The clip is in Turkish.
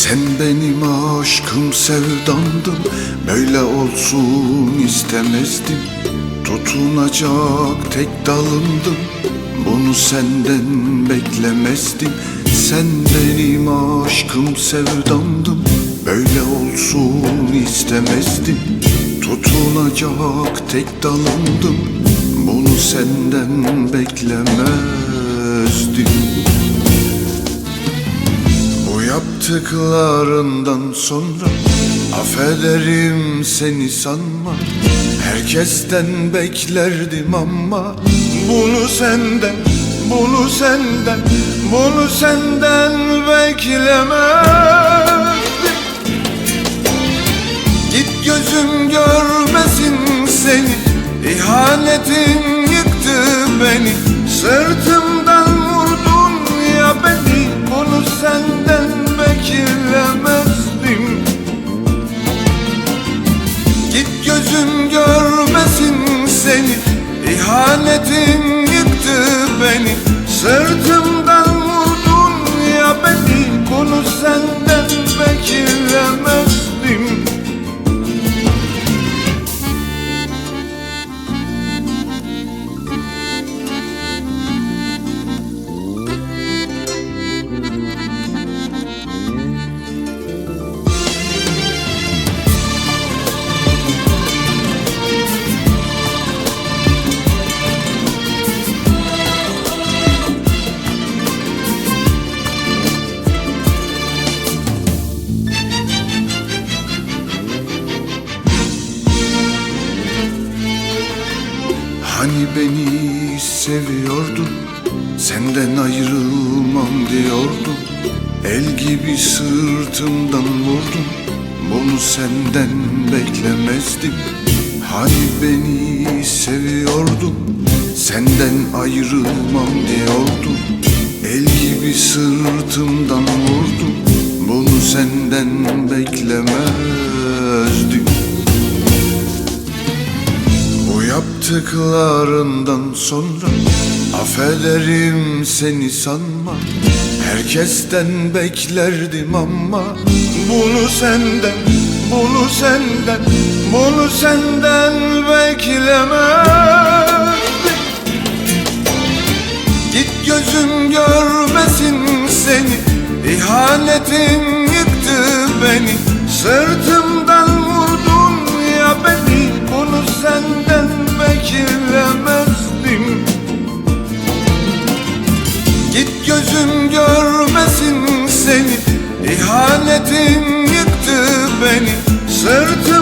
Sen benim aşkım sevdamdın Böyle olsun istemezdim. Tutunacak tek dalımdın Bunu senden beklemezdim. Sen benim aşkım sevdamdın Böyle olsun istemezdim. Tutunacak tek dalımdın Bunu senden beklemezdim yaptıklarından sonra Affederim seni sanma. Herkesten beklerdim ama Bunu senden, bunu senden Bunu senden beklemezdim. Git gözüm görmesin seni İhanetin beni seviyordun Senden ayrılmam diyordun El gibi sırtımdan vurdun Bunu senden beklemezdim. Hani beni seviyordun Senden ayrılmam diyordun El gibi sırtımdan vurdun Bunu senden beklemezdim yaptıklarından sonra Affederim seni sanma. Herkesten beklerdim ama Bunu senden, bunu senden Bunu senden beklemezdim Git gözüm görmesin seni İhanetin yıktı beni. Sırtımdan İhanetin yıktı beni Sırtım